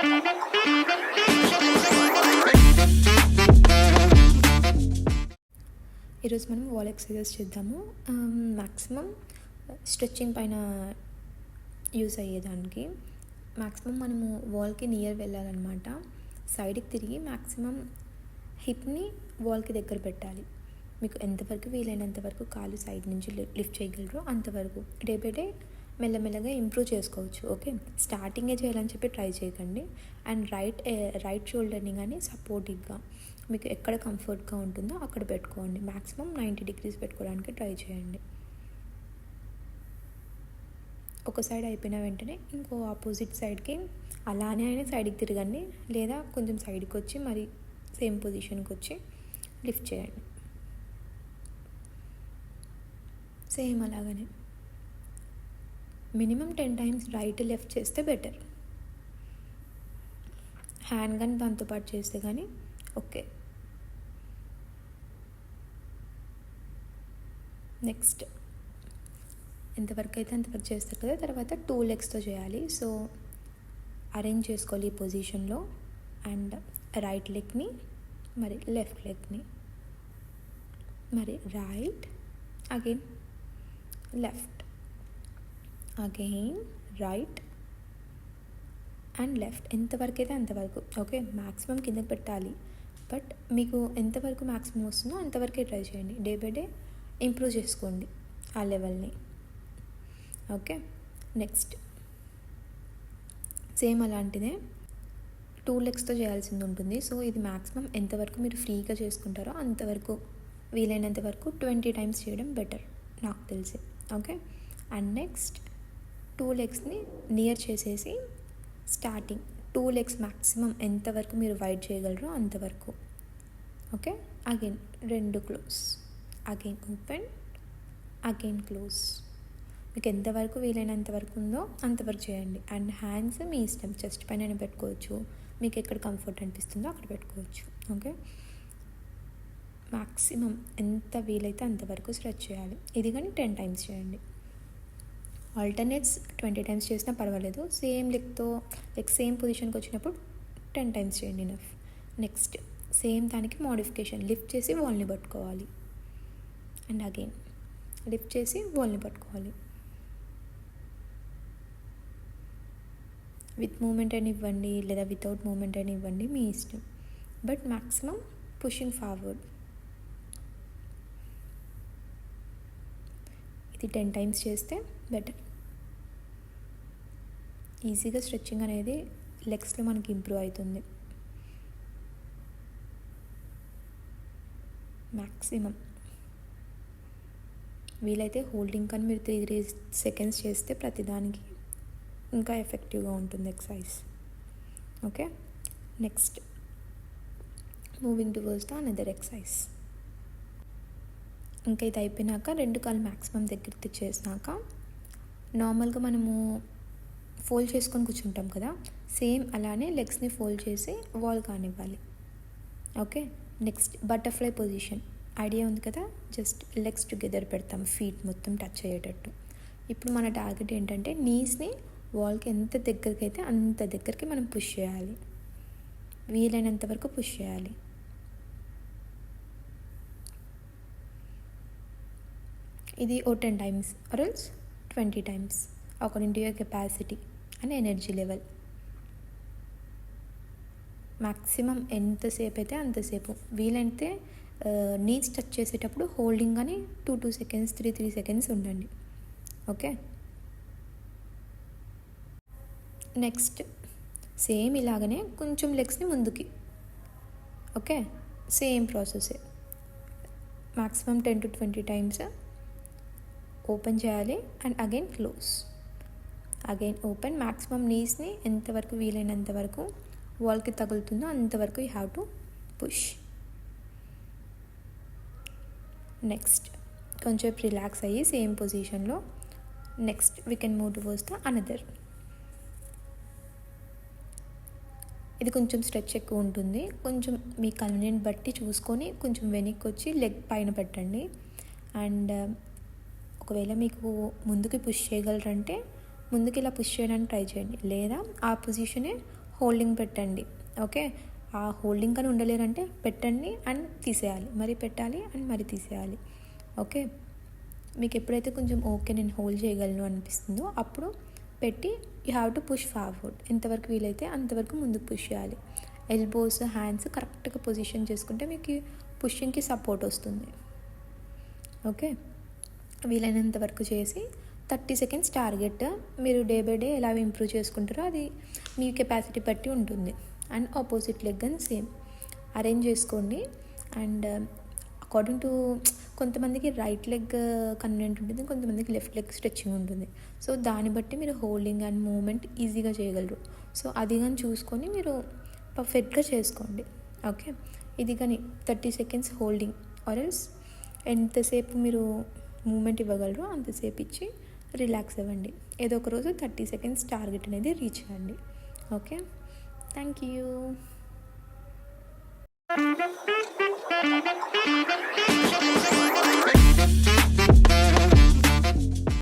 ఈరోజు మనం wall exercises చేద్దాము. మ్యాక్సిమం స్ట్రెచ్చింగ్ పైన యూస్ అయ్యేదానికి మ్యాక్సిమం మనము వాల్కి నియర్ వెళ్ళాలన్నమాట. సైడ్కి తిరిగి మ్యాక్సిమం హిప్ని వాల్కి దగ్గర పెట్టాలి. మీకు ఎంతవరకు వీలైనంత వరకు కాలు సైడ్ నుంచి లిఫ్ట్ చేయగలరో అంతవరకు. డే బై డే మెల్లమెల్లగా ఇంప్రూవ్ చేసుకోవచ్చు ఓకే స్టార్టింగే చేయాలని చెప్పి ట్రై చేయకండి. అండ్ రైట్ రైట్ షోల్డర్ని కానీ సపోర్టివ్గా మీకు ఎక్కడ కంఫర్ట్గా ఉంటుందో అక్కడ పెట్టుకోండి. మ్యాక్సిమం నైంటీ డిగ్రీస్ పెట్టుకోవడానికి ట్రై చేయండి. ఒక సైడ్ అయిపోయిన వెంటనే ఇంకో ఆపోజిట్ సైడ్కి అలానే అయినా సైడ్కి తిరగండి. లేదా కొంచెం సైడ్కి వచ్చి మరి సేమ్ పొజిషన్కి వచ్చి లిఫ్ట్ చేయండి. సేమ్ అలాగనే. Minimum ten times right left చేస్తే బెటర్. హ్యాండ్ దాంతో పాటు చేస్తే కానీ ఓకే. నెక్స్ట్. ఎంతవరకు అయితే అంతవరకు చేస్తారు కదా తర్వాత టూ లెగ్స్తో చేయాలి. సో అరేంజ్ చేసుకోవాలి ఈ పొజిషన్లో. అండ్ రైట్ లెగ్ని మరి లెఫ్ట్ లెగ్ని. మరి right again left. Again right and left ఎంతవరకు అయితే అంతవరకు. ఓకే మ్యాక్సిమం కిందకి పెట్టాలి. బట్ మీకు ఎంతవరకు మ్యాక్సిమం వస్తుందో అంతవరకే ట్రై చేయండి. డే బై డే ఇంప్రూవ్ చేసుకోండి ఆ లెవెల్ని ఓకే నెక్స్ట్ సేమ్ అలాంటిదే. టూ లెగ్స్తో చేయాల్సింది ఉంటుంది. సో ఇది మ్యాక్సిమం ఎంతవరకు మీరు ఫ్రీగా చేసుకుంటారో అంతవరకు వీలైనంత వరకు ట్వంటీ టైమ్స్ చేయడం బెటర్ నాకు తెలిసి. ఓకే అండ్ నెక్స్ట్ టూ లెగ్స్ని నియర్ చేసేసి స్టార్టింగ్ టూ లెగ్స్ మ్యాక్సిమం ఎంతవరకు మీరు వైడ్ చేయగలరో అంతవరకు. ఓకే? అగైన్ రెండు close again open again close మీకు ఎంతవరకు వీలైనంత వరకు ఉందో అంతవరకు చేయండి. అండ్ హ్యాండ్స్ మీ ఇష్టం. చెస్ట్ పైన పెట్టుకోవచ్చు. మీకు ఎక్కడ కంఫర్ట్ అనిపిస్తుందో అక్కడ పెట్టుకోవచ్చు. ఓకే? మ్యాక్సిమం ఎంత వీలైతే అంతవరకు స్ట్రెచ్ చేయాలి. ఇది కానీ టెన్ టైమ్స్ చేయండి. ఆల్టర్నేట్స్ ట్వంటీ టైమ్స్ చేసినా పర్వాలేదు. సేమ్ లెగ్తో లైక్ సేమ్ పొజిషన్కి వచ్చినప్పుడు టెన్ టైమ్స్ చేయండి నఫ్ నెక్స్ట్ సేమ్ దానికి మోడిఫికేషన్ లిఫ్ట్ చేసి వాల్ని పట్టుకోవాలి. అండ్ అగైన్ లిఫ్ట్ చేసి వాల్ని పట్టుకోవాలి. విత్ మూమెంట్ అని ఇవ్వండి లేదా వితౌట్ మూమెంట్ అని ఇవ్వండి మీ ఇష్టం. బట్ మ్యాక్సిమం పుషింగ్ ఫార్వర్డ్ ఇది టెన్ టైమ్స్ చేస్తే బెటర్ ఈజీగా స్ట్రెచ్చింగ్ అనేది లెగ్స్లో మనకి ఇంప్రూవ్ అవుతుంది. మ్యాక్సిమం వీలైతే హోల్డింగ్ కానీ మీరు త్రీ త్రీ సెకండ్స్ చేస్తే ప్రతిదానికి ఇంకా ఎఫెక్టివ్గా ఉంటుంది exercise okay next moving towards the another exercise ఇంకా ఇది అయిపోయినాక రెండు కాళ్ళు మ్యాక్సిమం దగ్గర తెచ్చేసినాక నార్మల్గా మనము ఫోల్డ్ చేసుకొని కూర్చుంటాం కదా సేమ్ అలానే లెగ్స్ని ఫోల్డ్ చేసి wall కానివ్వాలి. Okay? Next butterfly position. Idea ఉంది కదా జస్ట్ లెగ్స్ టుగెదర్ పెడతాం ఫీట్ మొత్తం టచ్ అయ్యేటట్టు. ఇప్పుడు మన టార్గెట్ ఏంటంటే నీస్ని వాల్కి ఎంత దగ్గరికి అయితే అంత దగ్గరికి మనం పుష్ చేయాలి. వీలైనంత వరకు పుష్ చేయాలి. ఇది ఓ ten times. Or else twenty times according to your capacity and energy level maximum ఎంతసేపు అయితే అంతసేపు వీలైతే నీస్ టచ్ చేసేటప్పుడు హోల్డింగ్ కానీ two two seconds three three seconds ఉండండి. ఓకే? నెక్స్ట్ సేమ్ ఇలాగనే కొంచెం లెగ్స్ని ముందుకి. Okay? Same ప్రాసెసే maximum ten to twenty times open చేయాలి and again close. Again open. Maximum నీస్ని ఎంతవరకు వీలైనంత వరకు వాల్కి తగులుతుందో అంతవరకు you have to push. Next కొంచెం రిలాక్స్ అయ్యి సేమ్ పొజిషన్లో next we can move towards the another ఇది కొంచెం స్ట్రెచ్ ఎక్కువ ఉంటుంది. కొంచెం మీ కన్వీనియంట్ బట్టి చూసుకొని కొంచెం వెనక్కి వచ్చి లెగ్ పైన పెట్టండి. అండ్ ఒకవేళ మీకు ముందుకు పుష్ చేయగలరంటే ముందుకు ఇలా పుష్ చేయడానికి ట్రై చేయండి. లేదా ఆ పొజిషనే హోల్డింగ్ పెట్టండి. ఓకే? ఆ హోల్డింగ్ కానీ ఉండలేరంటే పెట్టండి అండ్ తీసేయాలి. మరి పెట్టాలి అండ్ మరి తీసేయాలి. ఓకే? మీకు ఎప్పుడైతే కొంచెం ఓకే నేను హోల్డ్ చేయగలను అనిపిస్తుందో అప్పుడు పెట్టి you have to push forward ఎంతవరకు వీలైతే అంతవరకు ముందుకు పుష్ చేయాలి. ఎల్బోస్ హ్యాండ్స్ కరెక్ట్గా పొజిషన్ చేసుకుంటే మీకు పుషింగ్కి సపోర్ట్ వస్తుంది. ఓకే? వీలైనంత వరకు చేసి థర్టీ సెకండ్స్ టార్గెట్ మీరు డే బై డే ఎలా ఇంప్రూవ్ చేసుకుంటారో అది మీ కెపాసిటీ బట్టి ఉంటుంది. అండ్ ఆపోజిట్ లెగ్ అని సేమ్. అరేంజ్ చేసుకోండి. అండ్ అకార్డింగ్ టు కొంతమందికి రైట్ లెగ్ కన్వీనియంట్ ఉంటుంది కొంతమందికి లెఫ్ట్ లెగ్ స్ట్రెచ్చింగ్ ఉంటుంది. సో దాన్ని బట్టి మీరు హోల్డింగ్ అండ్ మూమెంట్ ఈజీగా చేయగలరు. సో అది కానీ చూసుకొని మీరు పర్ఫెక్ట్గా చేసుకోండి. ఓకే? ఇది కానీ thirty seconds holding. Or else ఎంతసేపు మీరు మూమెంట్ ఇవ్వగలరో అంతసేపు ఇచ్చి రిలాక్స్ అవ్వండి. ఏదో ఒక రోజు థర్టీ సెకండ్స్ టార్గెట్ అనేది రీచ్ అవ్వండి. Okay? Thank you.